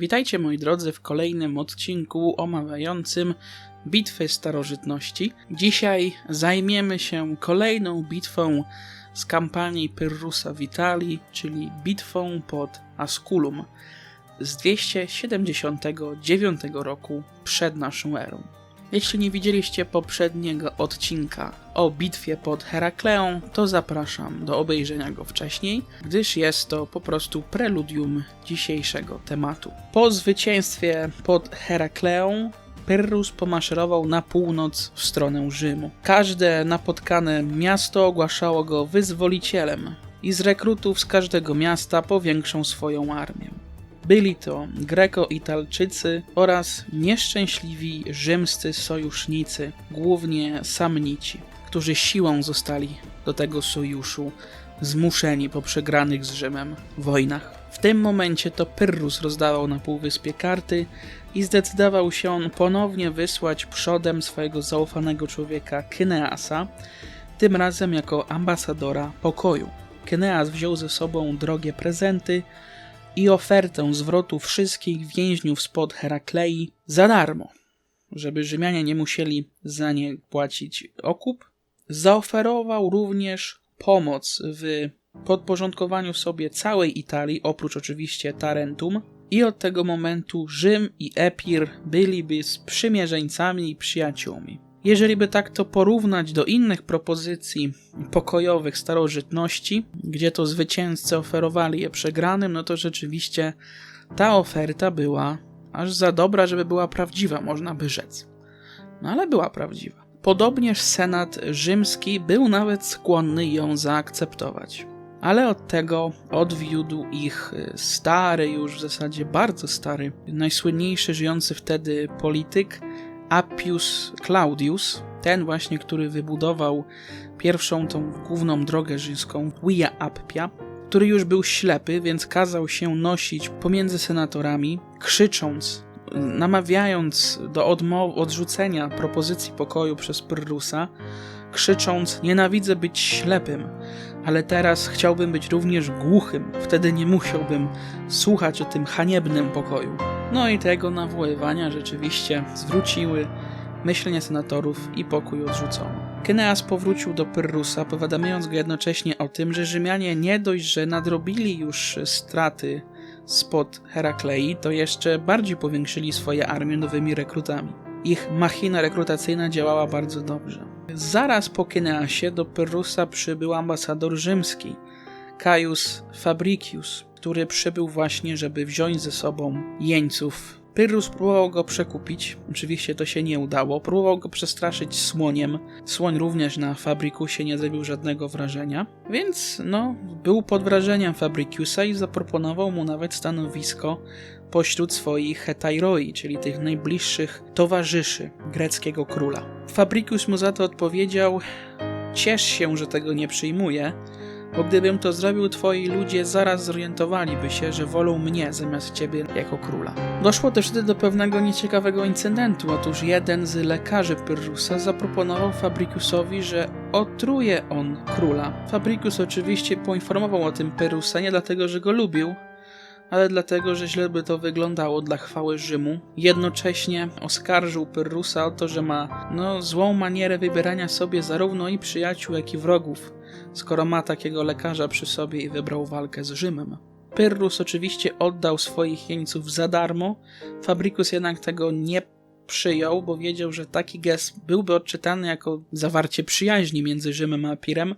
Witajcie moi drodzy w kolejnym odcinku omawiającym bitwy starożytności. Dzisiaj zajmiemy się kolejną bitwą z kampanii Pyrrhusa Vitali, czyli bitwą pod Asculum z 279 roku przed naszą erą. Jeśli nie widzieliście poprzedniego odcinka o bitwie pod Herakleą, to zapraszam do obejrzenia go wcześniej, gdyż jest to po prostu preludium dzisiejszego tematu. Po zwycięstwie pod Herakleą Pyrrhus pomaszerował na północ w stronę Rzymu. Każde napotkane miasto ogłaszało go wyzwolicielem i z rekrutów z każdego miasta powiększą swoją armię. Byli to Greko-Italczycy oraz nieszczęśliwi rzymscy sojusznicy, głównie Samnici, którzy siłą zostali do tego sojuszu zmuszeni po przegranych z Rzymem wojnach. W tym momencie to Pyrrhus rozdawał na półwyspie karty i zdecydował się on ponownie wysłać przodem swojego zaufanego człowieka Kyneasa, tym razem jako ambasadora pokoju. Kyneas wziął ze sobą drogie prezenty, i ofertę zwrotu wszystkich więźniów spod Heraklei za darmo, żeby Rzymianie nie musieli za nie płacić okup. Zaoferował również pomoc w podporządkowaniu sobie całej Italii, oprócz oczywiście Tarentum. I od tego momentu Rzym i Epir byliby sprzymierzeńcami i przyjaciółmi. Jeżeli by tak to porównać do innych propozycji pokojowych starożytności, gdzie to zwycięzcy oferowali je przegranym, no to rzeczywiście ta oferta była aż za dobra, żeby była prawdziwa, można by rzec. No ale była prawdziwa. Podobnież Senat rzymski był nawet skłonny ją zaakceptować. Ale od tego odwiódł ich stary, już w zasadzie bardzo stary, najsłynniejszy żyjący wtedy polityk Appius Claudius, ten właśnie, który wybudował pierwszą tą główną drogę rzymską, Via Appia, który już był ślepy, więc kazał się nosić pomiędzy senatorami, krzycząc, namawiając do odrzucenia propozycji pokoju przez Pyrrhusa, krzycząc: Nienawidzę być ślepym, ale teraz chciałbym być również głuchym, wtedy nie musiałbym słuchać o tym haniebnym pokoju. No i tego nawoływania rzeczywiście zwróciły myślenie senatorów i pokój odrzucono. Keneas powrócił do Pyrrhusa, powiadamiając go jednocześnie o tym, że Rzymianie nie dość, że nadrobili już straty spod Heraklei, to jeszcze bardziej powiększyli swoje armie nowymi rekrutami. Ich machina rekrutacyjna działała bardzo dobrze. Zaraz po Keneasie do Pyrrhusa przybył ambasador rzymski, Caius Fabricius, który przybył właśnie, żeby wziąć ze sobą jeńców. Pyrrhus próbował go przekupić, oczywiście to się nie udało. Próbował go przestraszyć słoniem. Słoń również na Fabrikusie nie zrobił żadnego wrażenia, więc no, był pod wrażeniem Fabriciusa i zaproponował mu nawet stanowisko pośród swoich hetairoi, czyli tych najbliższych towarzyszy greckiego króla. Fabricius mu za to odpowiedział: Ciesz się, że tego nie przyjmuję, bo gdybym to zrobił, twoi ludzie zaraz zorientowaliby się, że wolą mnie zamiast ciebie jako króla. Doszło też wtedy do pewnego nieciekawego incydentu. Otóż jeden z lekarzy Pyrrhusa zaproponował Fabriciusowi, że otruje on króla. Fabricius oczywiście poinformował o tym Pyrrhusa nie dlatego, że go lubił, ale dlatego, że źle by to wyglądało dla chwały Rzymu. Jednocześnie oskarżył Pyrrhusa o to, że ma no, złą manierę wybierania sobie zarówno i przyjaciół, jak i wrogów, skoro ma takiego lekarza przy sobie i wybrał walkę z Rzymem. Pyrrhus oczywiście oddał swoich jeńców za darmo, Fabricus jednak tego nie przyjął, bo wiedział, że taki gest byłby odczytany jako zawarcie przyjaźni między Rzymem a Pirem,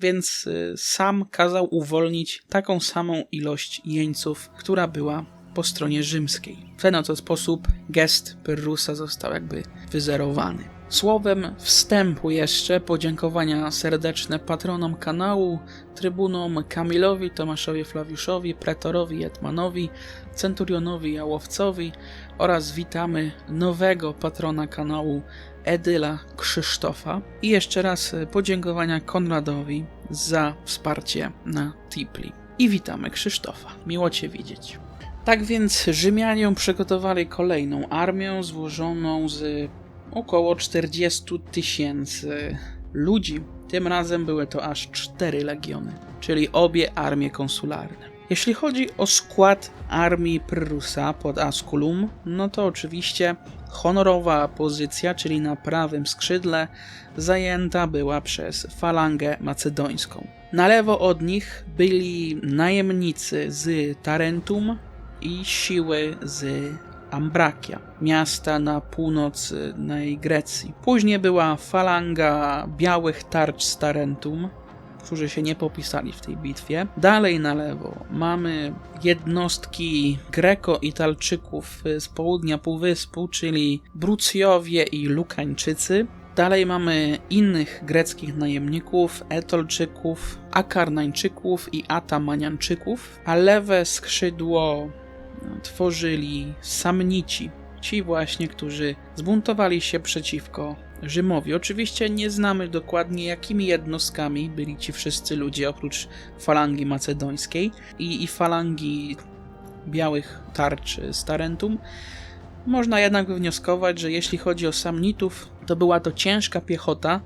więc y, sam kazał uwolnić taką samą ilość jeńców, która była po stronie rzymskiej. W ten oto sposób gest Pyrrhusa został jakby wyzerowany. Słowem wstępu jeszcze podziękowania serdeczne patronom kanału, trybunom Kamilowi, Tomaszowi Flawiuszowi, Pretorowi Jetmanowi, Centurionowi Jałowcowi oraz witamy nowego patrona kanału Edyla Krzysztofa. I jeszcze raz podziękowania Konradowi za wsparcie na Tipli. I witamy Krzysztofa. Miło Cię widzieć. Tak więc Rzymianie przygotowali kolejną armię złożoną z około 40 tysięcy ludzi. Tym razem były to aż cztery legiony, czyli obie armie konsularne. Jeśli chodzi o skład armii Pyrrhusa pod Asculum, no to oczywiście honorowa pozycja, czyli na prawym skrzydle, zajęta była przez falangę macedońską. Na lewo od nich byli najemnicy z Tarentum i siły z Ambrakia, miasta na północnej Grecji. Później była falanga białych tarcz z Tarentum, którzy się nie popisali w tej bitwie. Dalej na lewo mamy jednostki Greko-Italczyków z południa Półwyspu, czyli Brucjowie i Lukańczycy. Dalej mamy innych greckich najemników, Etolczyków, Akarnańczyków i Atamanianczyków, a lewe skrzydło tworzyli Samnici, ci właśnie, którzy zbuntowali się przeciwko Rzymowi. Oczywiście nie znamy dokładnie, jakimi jednostkami byli ci wszyscy ludzie, oprócz falangi macedońskiej i, i falangi białych tarcz z Tarentum. Można jednak wywnioskować, że jeśli chodzi o Samnitów, to była to ciężka piechota,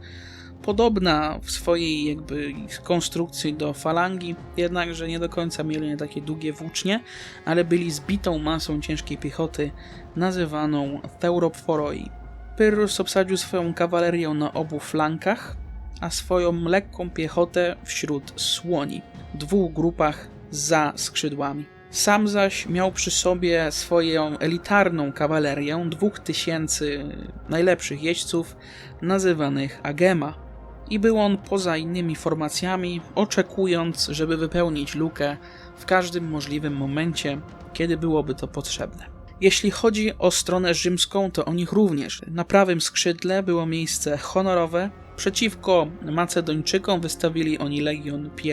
podobna w swojej jakby konstrukcji do falangi, jednakże nie do końca mieli takie długie włócznie, ale byli zbitą masą ciężkiej piechoty nazywaną Theuropforoi. Pyrrhus obsadził swoją kawalerię na obu flankach, a swoją lekką piechotę wśród słoni, w dwóch grupach za skrzydłami. Sam zaś miał przy sobie swoją elitarną kawalerię dwóch tysięcy najlepszych jeźdźców, nazywanych Agema. I był on poza innymi formacjami, oczekując, żeby wypełnić lukę w każdym możliwym momencie, kiedy byłoby to potrzebne. Jeśli chodzi o stronę rzymską, to o nich również. Na prawym skrzydle było miejsce honorowe. Przeciwko Macedończykom wystawili oni Legion I.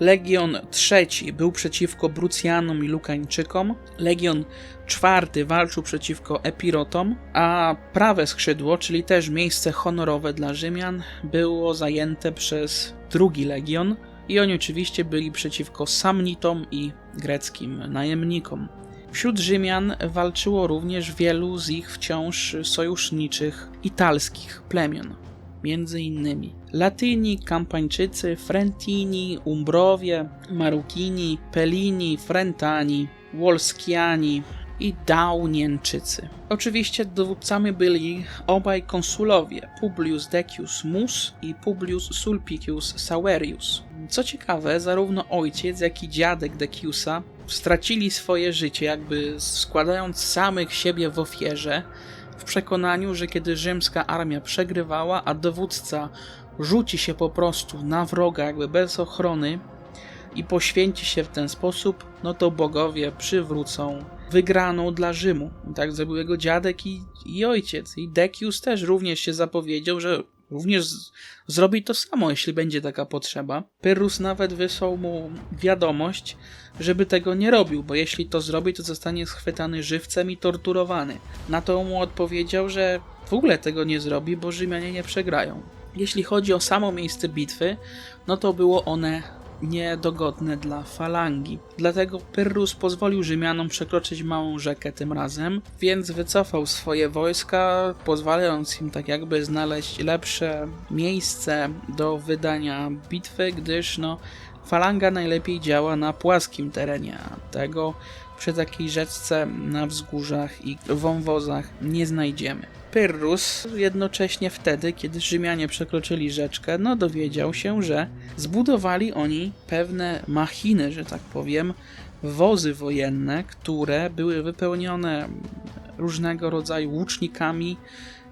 Legion III był przeciwko Brucjanom i Lukańczykom. Legion IV walczył przeciwko Epirotom, a prawe skrzydło, czyli też miejsce honorowe dla Rzymian, było zajęte przez drugi legion. I oni oczywiście byli przeciwko Samnitom i greckim najemnikom. Wśród Rzymian walczyło również wielu z ich wciąż sojuszniczych italskich plemion, innymi Latyni, Kampańczycy, Frentini, Umbrowie, Marukini, Pelini, Frentani, Wolskiani i Daunieńczycy. Oczywiście dowódcami byli obaj konsulowie, Publius Decius Mus i Publius Sulpicius Saurius. Co ciekawe, zarówno ojciec, jak i dziadek Deciusa stracili swoje życie, jakby składając samych siebie w ofierze, w przekonaniu, że kiedy rzymska armia przegrywała, a dowódca rzuci się po prostu na wroga, jakby bez ochrony i poświęci się w ten sposób, no to bogowie przywrócą wygraną dla Rzymu. Tak zrobił jego dziadek i, i ojciec. I Decius też również się zapowiedział, że również z, zrobi to samo, jeśli będzie taka potrzeba. Pyrrhus nawet wysłał mu wiadomość, żeby tego nie robił, bo jeśli to zrobi, to zostanie schwytany żywcem i torturowany. Na to mu odpowiedział, że w ogóle tego nie zrobi, bo Rzymianie nie przegrają. Jeśli chodzi o samo miejsce bitwy, no to było one niedogodne dla falangi. Dlatego Pyrrhus pozwolił Rzymianom przekroczyć małą rzekę tym razem, więc wycofał swoje wojska, pozwalając im tak jakby znaleźć lepsze miejsce do wydania bitwy, gdyż no falanga najlepiej działa na płaskim terenie, a tego przy takiej rzeczce na wzgórzach i wąwozach nie znajdziemy. Pyrrhus jednocześnie wtedy, kiedy Rzymianie przekroczyli rzeczkę, no dowiedział się, że zbudowali oni pewne machiny, że tak powiem, wozy wojenne, które były wypełnione różnego rodzaju łucznikami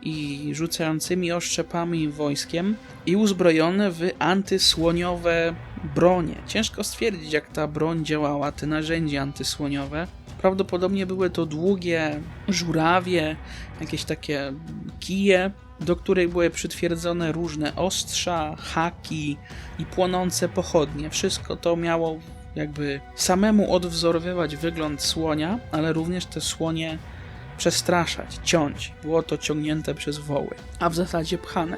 i rzucającymi oszczepami wojskiem i uzbrojone w antysłoniowe bronie. Ciężko stwierdzić, jak ta broń działała, te narzędzia antysłoniowe. Prawdopodobnie były to długie żurawie, jakieś takie kije, do których były przytwierdzone różne ostrza, haki i płonące pochodnie. Wszystko to miało jakby samemu odwzorowywać wygląd słonia, ale również te słonie przestraszać, ciąć. Było to ciągnięte przez woły, a w zasadzie pchane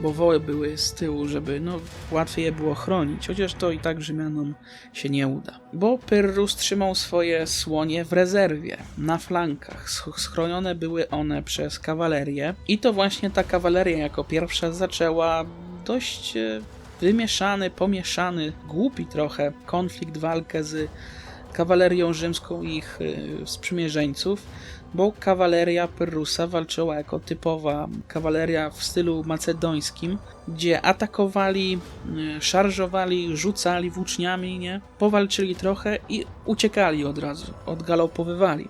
bo woły były z tyłu, żeby no, łatwiej je było chronić, chociaż to i tak Rzymianom się nie uda. Bo Pyrrhus trzymał swoje słonie w rezerwie, na flankach. Schronione były one przez kawalerię i to właśnie ta kawaleria jako pierwsza zaczęła dość e, wymieszany, pomieszany, głupi trochę konflikt, walkę z kawalerią rzymską i ich y, sprzymierzeńców, bo kawaleria Pyrrusa walczyła jako typowa kawaleria w stylu macedońskim, gdzie atakowali, y, szarżowali, rzucali włóczniami, nie? Powalczyli trochę i uciekali od razu, odgalopowywali.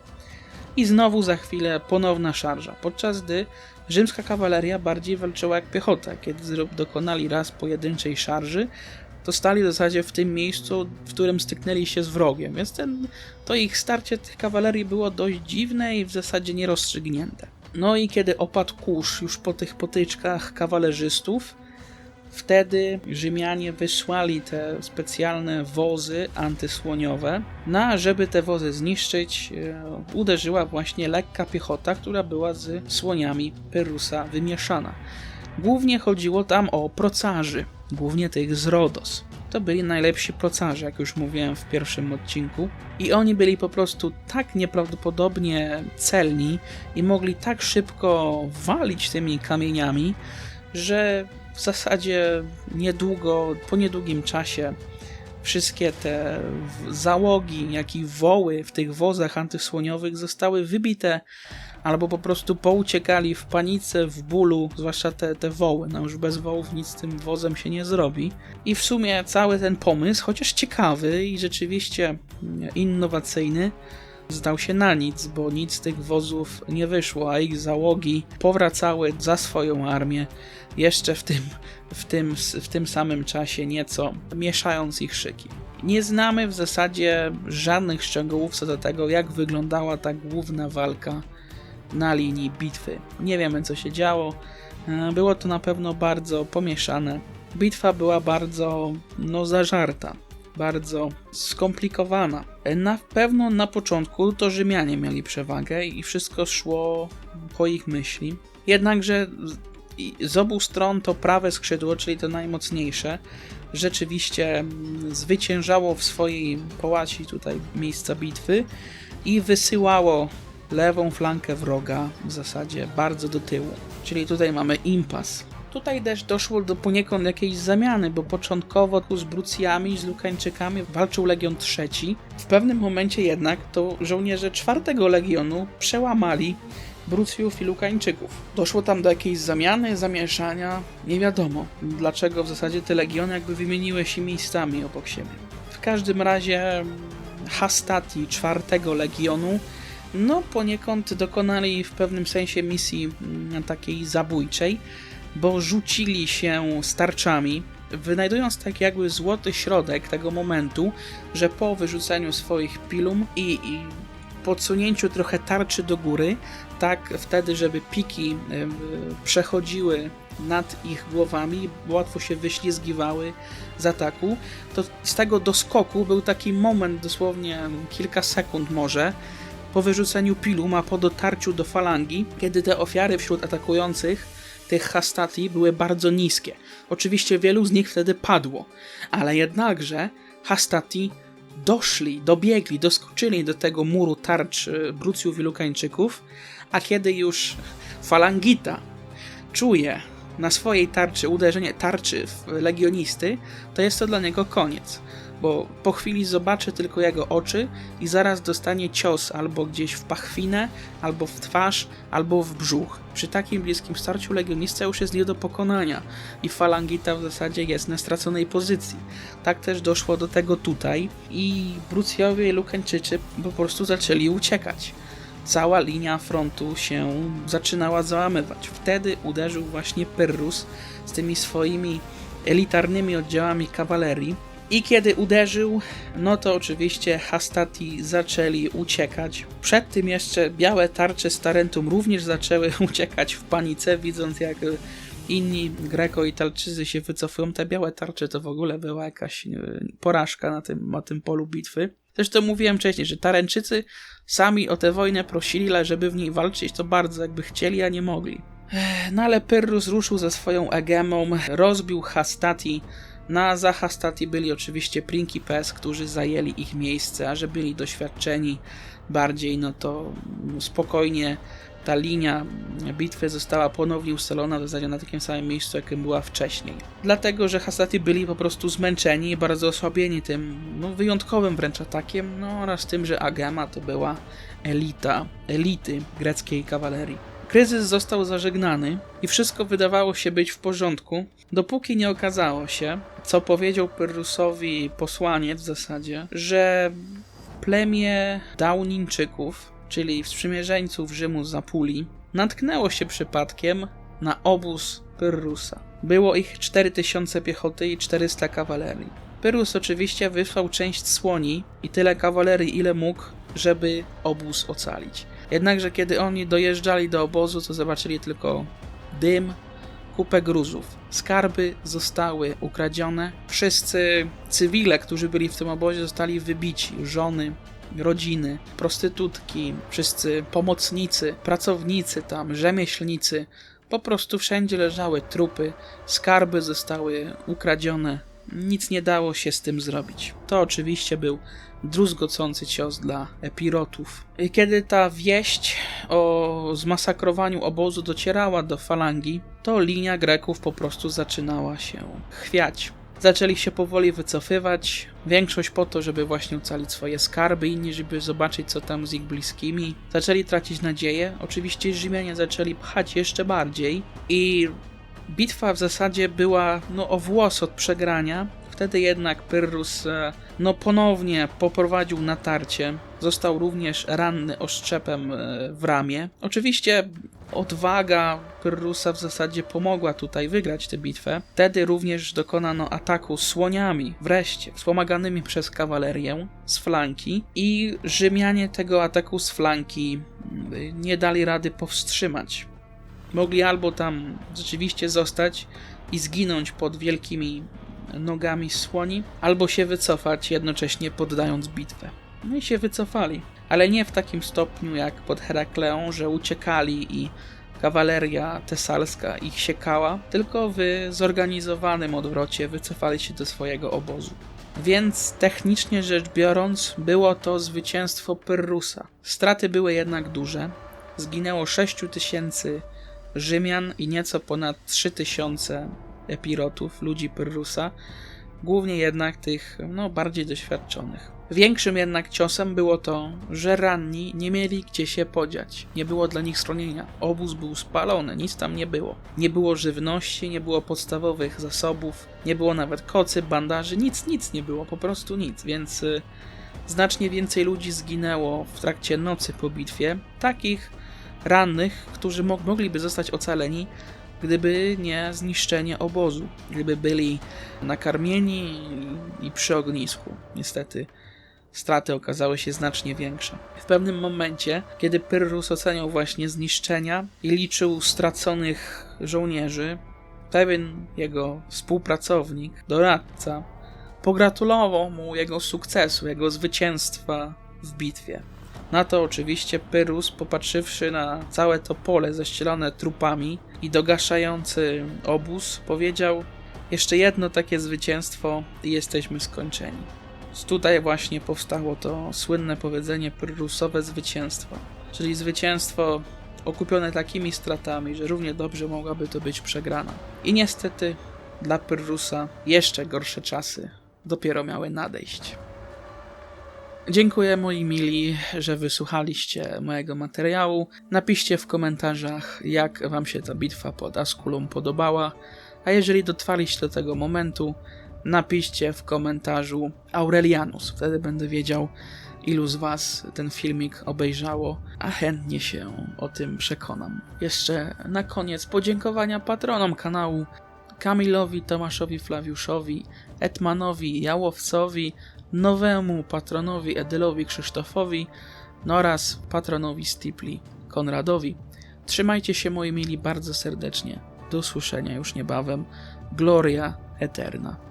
I znowu za chwilę ponowna szarża, podczas gdy rzymska kawaleria bardziej walczyła jak piechota. Kiedy dokonali raz pojedynczej szarży, to stali w zasadzie w tym miejscu, w którym styknęli się z wrogiem, więc ten, to ich starcie tych kawalerii było dość dziwne i w zasadzie nierozstrzygnięte. No i kiedy opadł kurz już po tych potyczkach kawalerzystów, wtedy Rzymianie wysłali te specjalne wozy antysłoniowe, na żeby te wozy zniszczyć, e, uderzyła właśnie lekka piechota, która była z słoniami Perusa wymieszana. Głównie chodziło tam o procarzy, głównie tych z Rodos. To byli najlepsi procarze, jak już mówiłem w pierwszym odcinku. I oni byli po prostu tak nieprawdopodobnie celni i mogli tak szybko walić tymi kamieniami, że w zasadzie niedługo, po niedługim czasie wszystkie te załogi, jak i woły w tych wozach antysłoniowych zostały wybite albo po prostu pouciekali w panice, w bólu, zwłaszcza te, te woły. No już bez wołów nic z tym wozem się nie zrobi. I w sumie cały ten pomysł, chociaż ciekawy i rzeczywiście innowacyjny, zdał się na nic, bo nic z tych wozów nie wyszło, a ich załogi powracały za swoją armię jeszcze w tym, w tym, w tym samym czasie nieco, mieszając ich szyki. Nie znamy w zasadzie żadnych szczegółów co do tego, jak wyglądała ta główna walka na linii bitwy. Nie wiemy, co się działo. E, było to na pewno bardzo pomieszane. Bitwa była bardzo, no, zażarta, bardzo skomplikowana. E, na pewno na początku to Rzymianie mieli przewagę i wszystko szło po ich myśli. Jednakże z obu stron to prawe skrzydło, czyli to najmocniejsze, rzeczywiście mm, zwyciężało w swojej połaci tutaj miejsca bitwy i wysyłało lewą flankę wroga w zasadzie bardzo do tyłu. Czyli tutaj mamy impas. Tutaj też doszło do poniekąd jakiejś zamiany, bo początkowo z Brucjami, z Lukańczykami walczył Legion III. W pewnym momencie jednak to żołnierze czwartego Legionu przełamali Brucjów i Lukańczyków. Doszło tam do jakiejś zamiany, zamieszania, nie wiadomo dlaczego w zasadzie te legiony jakby wymieniły się miejscami obok siebie. W każdym razie Hastati czwartego Legionu no poniekąd dokonali w pewnym sensie misji mm, takiej zabójczej, bo rzucili się starczami, wynajdując tak jakby złoty środek tego momentu, że po wyrzuceniu swoich pilum i, i podsunięciu trochę tarczy do góry, tak wtedy, żeby piki przechodziły nad ich głowami, łatwo się wyślizgiwały z ataku, to z tego doskoku był taki moment, dosłownie kilka sekund może, po wyrzuceniu pilum, a po dotarciu do falangi, kiedy te ofiary wśród atakujących tych hastati były bardzo niskie. Oczywiście wielu z nich wtedy padło, ale jednakże hastati doszli, dobiegli, doskoczyli do tego muru tarcz e, Brucjów i Lukańczyków, a kiedy już falangita czuje na swojej tarczy uderzenie tarczy w legionisty, to jest to dla niego koniec bo po chwili zobaczy tylko jego oczy i zaraz dostanie cios albo gdzieś w pachwinę, albo w twarz, albo w brzuch. Przy takim bliskim starciu legionista już jest nie do pokonania i falangita w zasadzie jest na straconej pozycji. Tak też doszło do tego tutaj i Brucjowie i Lukańczycy po prostu zaczęli uciekać. Cała linia frontu się zaczynała załamywać. Wtedy uderzył właśnie Pyrrhus z tymi swoimi elitarnymi oddziałami kawalerii, i kiedy uderzył, no to oczywiście Hastati zaczęli uciekać. Przed tym jeszcze białe tarcze Starentum również zaczęły uciekać w panice, widząc jak inni Greko-Italczycy się wycofują. Te białe tarcze to w ogóle była jakaś porażka na tym, na tym polu bitwy. Zresztą mówiłem wcześniej, że Tareńczycy sami o tę wojnę prosili, ale żeby w niej walczyć, to bardzo jakby chcieli, a nie mogli. No ale Pyrrhus ruszył ze swoją egemą, rozbił Hastati, na Zahastati byli oczywiście Principes, którzy zajęli ich miejsce, a że byli doświadczeni bardziej, no to spokojnie ta linia bitwy została ponownie ustalona w zasadzie na takim samym miejscu, jakim była wcześniej. Dlatego, że Hastati byli po prostu zmęczeni i bardzo osłabieni tym no, wyjątkowym wręcz atakiem, no oraz tym, że Agema to była elita, elity greckiej kawalerii. Kryzys został zażegnany i wszystko wydawało się być w porządku, dopóki nie okazało się, co powiedział Pyrrusowi posłaniec w zasadzie, że plemię Dauninczyków, czyli sprzymierzeńców Rzymu z Apuli, natknęło się przypadkiem na obóz Pyrrusa. Było ich 4000 piechoty i 400 kawalerii. Pyrrus oczywiście wysłał część słoni i tyle kawalerii, ile mógł, żeby obóz ocalić. Jednakże kiedy oni dojeżdżali do obozu, to zobaczyli tylko dym, kupę gruzów. Skarby zostały ukradzione. Wszyscy cywile, którzy byli w tym obozie, zostali wybici. Żony, rodziny, prostytutki, wszyscy pomocnicy, pracownicy tam, rzemieślnicy. Po prostu wszędzie leżały trupy, skarby zostały ukradzione. Nic nie dało się z tym zrobić. To oczywiście był druzgocący cios dla epirotów. Kiedy ta wieść o zmasakrowaniu obozu docierała do falangi, to linia Greków po prostu zaczynała się chwiać. Zaczęli się powoli wycofywać, większość po to, żeby właśnie ocalić swoje skarby, inni, żeby zobaczyć, co tam z ich bliskimi. Zaczęli tracić nadzieję. Oczywiście Rzymianie zaczęli pchać jeszcze bardziej i bitwa w zasadzie była no, o włos od przegrania. Wtedy jednak Pyrrhus e, no, ponownie poprowadził natarcie. Został również ranny oszczepem e, w ramię. Oczywiście odwaga Pyrrhusa w zasadzie pomogła tutaj wygrać tę bitwę. Wtedy również dokonano ataku słoniami, wreszcie, wspomaganymi przez kawalerię z flanki i Rzymianie tego ataku z flanki mm, nie dali rady powstrzymać. Mogli albo tam rzeczywiście zostać i zginąć pod wielkimi nogami słoni, albo się wycofać, jednocześnie poddając bitwę. No i się wycofali, ale nie w takim stopniu jak pod Herakleą, że uciekali i kawaleria tesalska ich siekała, tylko w zorganizowanym odwrocie wycofali się do swojego obozu. Więc technicznie rzecz biorąc, było to zwycięstwo Pyrrusa. Straty były jednak duże. Zginęło 6 tysięcy Rzymian i nieco ponad 3000 epirotów, ludzi Pyrrusa, głównie jednak tych no, bardziej doświadczonych. Większym jednak ciosem było to, że ranni nie mieli gdzie się podziać. Nie było dla nich schronienia. Obóz był spalony, nic tam nie było. Nie było żywności, nie było podstawowych zasobów, nie było nawet kocy, bandaży, nic, nic nie było, po prostu nic, więc y, znacznie więcej ludzi zginęło w trakcie nocy po bitwie. Takich rannych, którzy mo- mogliby zostać ocaleni, gdyby nie zniszczenie obozu, gdyby byli nakarmieni i przy ognisku. Niestety straty okazały się znacznie większe. W pewnym momencie, kiedy Pyrrhus oceniał właśnie zniszczenia i liczył straconych żołnierzy, pewien jego współpracownik, doradca, pogratulował mu jego sukcesu, jego zwycięstwa w bitwie. Na to oczywiście Pyrrhus, popatrzywszy na całe to pole zaścielone trupami i dogaszający obóz, powiedział: Jeszcze jedno takie zwycięstwo i jesteśmy skończeni. Tutaj właśnie powstało to słynne powiedzenie Pyrrhusowe zwycięstwo, czyli zwycięstwo okupione takimi stratami, że równie dobrze mogłaby to być przegrana. I niestety dla Pyrrhusa jeszcze gorsze czasy dopiero miały nadejść. Dziękuję moi mili, że wysłuchaliście mojego materiału. Napiszcie w komentarzach, jak wam się ta bitwa pod Asculum podobała. A jeżeli dotrwaliście do tego momentu, napiszcie w komentarzu Aurelianus. Wtedy będę wiedział, ilu z was ten filmik obejrzało, a chętnie się o tym przekonam. Jeszcze na koniec podziękowania patronom kanału Kamilowi, Tomaszowi Flawiuszowi, Etmanowi, Jałowcowi, nowemu patronowi Edylowi Krzysztofowi no oraz patronowi Stipli Konradowi. Trzymajcie się moi mili bardzo serdecznie. Do usłyszenia już niebawem. Gloria Eterna.